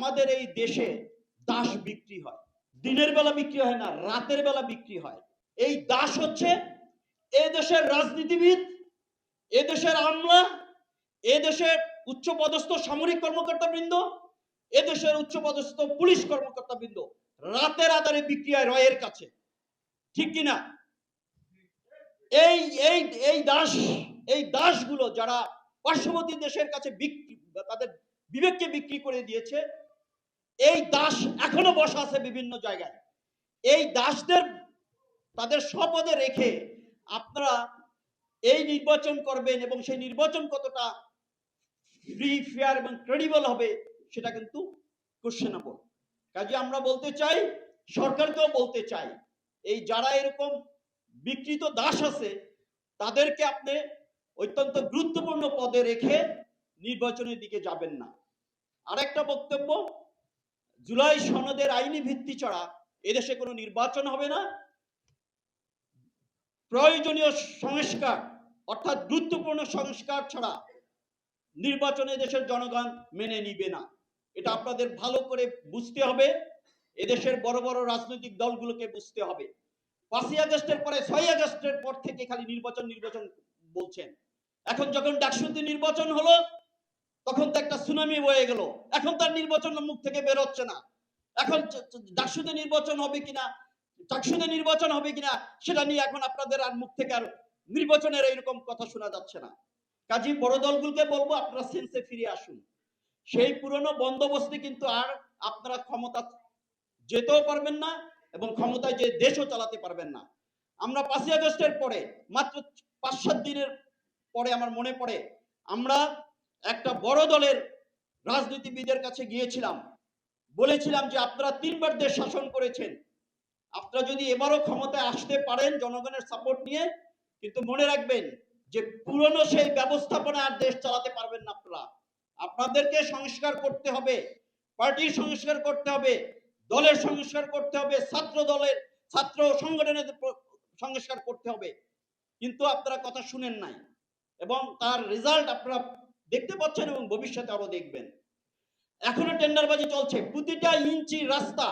আমাদের এই দেশে দাস বিক্রি হয়। দিনের বেলা বিক্রি হয় না, রাতের বেলা বিক্রি হয়। এই দাস হচ্ছে এ দেশের রাজনীতিবিদ, এ দেশের আমলা, এ দেশের উচ্চপদস্থ সামরিক কর্মকর্তা বৃন্দ এ দেশের উচ্চপদস্থ পুলিশ কর্মকর্তা বৃন্দ রাতের আধারে বিক্রি হয় রয়ের কাছে। ঠিক কিনা এই এই এই দাস, এই দাসগুলো যারা পার্শ্ববর্তী দেশের কাছে বিক্রি, তাদের বিবেককে বিক্রি করে দিয়েছে এই দাস এখনও বসা আছে বিভিন্ন জায়গায়। এই দাসদের, তাদের স্বপদে রেখে আপনারা এই নির্বাচন করবেন এবং সেই নির্বাচন কতটা ফ্রি ফেয়ার এবং ক্রেডিবল হবে সেটা কিন্তু কোশ্চেনেবল কাজে আমরা বলতে চাই, সরকারকেও বলতে চাই, এই যারা এরকম বিকৃত দাস আছে, তাদেরকে আপনি অত্যন্ত গুরুত্বপূর্ণ পদে রেখে নির্বাচনের দিকে যাবেন না। আরেকটা বক্তব্য জুলাই সনদের আইনি ভিত্তি ছাড়া এদেশে কোনো নির্বাচন হবে না। প্রয়োজনীয় সংস্কার, অর্থাৎ গুরুত্বপূর্ণ সংস্কার ছাড়া নির্বাচনে দেশের জনগণ মেনে নিবে না। এটা আপনাদের ভালো করে বুঝতে হবে। এদেশের বড় বড় রাজনৈতিক দলগুলোকে বুঝতে হবে। পাঁচই আগস্টের পরে ছয় আগস্টের পর থেকে খালি নির্বাচন নির্বাচন বলছেন। এখন যখন ডাকসুদ্ধি নির্বাচন হলো তখন তো একটা সুনামি বয়ে গেল। এখন তার নির্বাচন মুখ থেকে বেরোচ্ছে না। এখন ডাকসুদ্ধি নির্বাচন হবে কিনা চাকসুদে নির্বাচন হবে কিনা, সেটা নিয়ে এখন আপনাদের আর মুখ থেকে আর নির্বাচনের এইরকম কথা শোনা যাচ্ছে না। কাজী বড় দলগুলোকে বলব, আপনারা সেন্সে ফিরে আসুন। সেই পুরনো বন্দোবস্তে কিন্তু আর আপনারা ক্ষমতা যেতেও পারবেন না এবং ক্ষমতায় যে দেশও চালাতে পারবেন না। আমরা পাঁচই আগস্টের পরে, মাত্র পাঁচ সাত দিনের পরে আমার মনে পড়ে, আমরা একটা বড় দলের রাজনীতিবিদের কাছে গিয়েছিলাম। বলেছিলাম যে, আপনারা তিনবার দেশ শাসন করেছেন। আপনারা যদি এবারও ক্ষমতায় আসতে পারেন জনগণের সাপোর্ট নিয়ে, কিন্তু মনে রাখবেন যে, পুরনো সেই ব্যবস্থাপনা আর দেশ চালাতে পারবেন না আপনারা। আপনাদেরকে সংস্কার করতে হবে পার্টির সংস্কার করতে হবে, দলের সংস্কার করতে হবে, ছাত্র দলের, ছাত্র সংগঠনের সংস্কার করতে হবে। কিন্তু আপনারা কথা শুনেন নাই। এবং তার রেজাল্ট আপনারা দেখতে পাচ্ছেন এবং ভবিষ্যতে আরও দেখবেন। এখনও টেন্ডারবাজি চলছে। প্রতিটা ইঞ্চি রাস্তা,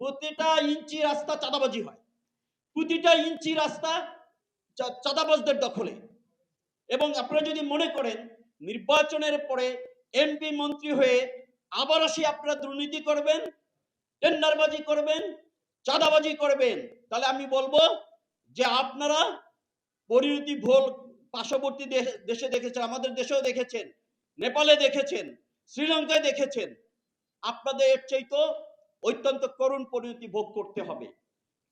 প্রতিটা ইঞ্চি রাস্তা চাঁদাবাজি হয়। প্রতিটা ইঞ্চি রাস্তা চাঁদাবাজদের দখলে। এবং আপনারা যদি মনে করেন, নির্বাচনের পরে এমপি মন্ত্রী হয়ে আবার আসি আপনারা দুর্নীতি করবেন, টেন্ডারবাজি করবেন, চাঁদাবাজি করবেন, তাহলে আমি বলব যে আপনারা পরিণতি ভোল পার্শ্ববর্তী দেশে দেখেছেন, আমাদের দেশেও দেখেছেন, নেপালে দেখেছেন, শ্রীলঙ্কায় দেখেছেন। আপনাদের এর চাইতো অত্যন্ত করুণ পরিণতি ভোগ করতে হবে।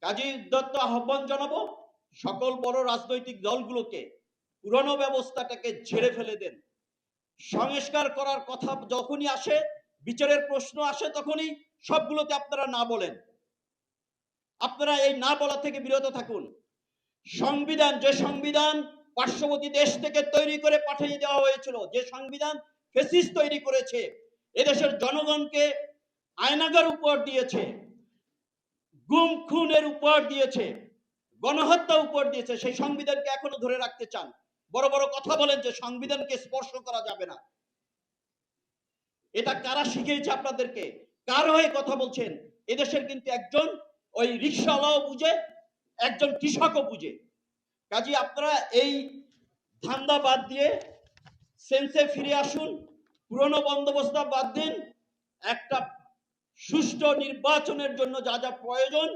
কাজী দত্ত আহ্বান জানাব, সকল বড় রাজনৈতিক দলগুলোকে পুরনো ব্যবস্থাটাকে ঝেড়ে ফেলে দেন। সংস্কার করার কথা যখনই আসে, বিচারের প্রশ্ন আসে তখনই সবগুলোতে আপনারা না বলেন। আপনারা এই না বলা থেকে বিরত থাকুন। সংবিধান, যে সংবিধান পার্শ্ববর্তী দেশ থেকে তৈরি করে পাঠিয়ে দেওয়া হয়েছিল। যে সংবিধান ফেসিস তৈরি করেছে, এদেশের জনগণকে আয়নাগার উপহার দিয়েছে, গুম খুনের উপহার দিয়েছে, গণহত্যা উপহার দিয়েছে, সেই সংবিধানকে এখনও ধরে রাখতে চান। বড় বড় কথা বলেন যে সংবিধানকে স্পর্শ করা যাবে না। এটা কারা শিখিয়েছে আপনাদেরকে? কার হয়ে কথা বলছেন? এদেশের কিন্তু একজন ওই রিক্সাওয়ালাও বুঝে, একজন কৃষকও বুঝে। কাজী আপনারা এই ধান্দা বাদ দিয়ে সেন্সে ফিরে আসুন, পুরনো বন্দোবস্ত বাদ দিন, একটা সুষ্ঠু নির্বাচনের জন্য যা যা প্রয়োজন,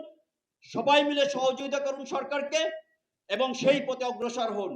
সবাই মিলে সহযোগিতা করুন সরকারকে এবং সেই পথে অগ্রসর হন।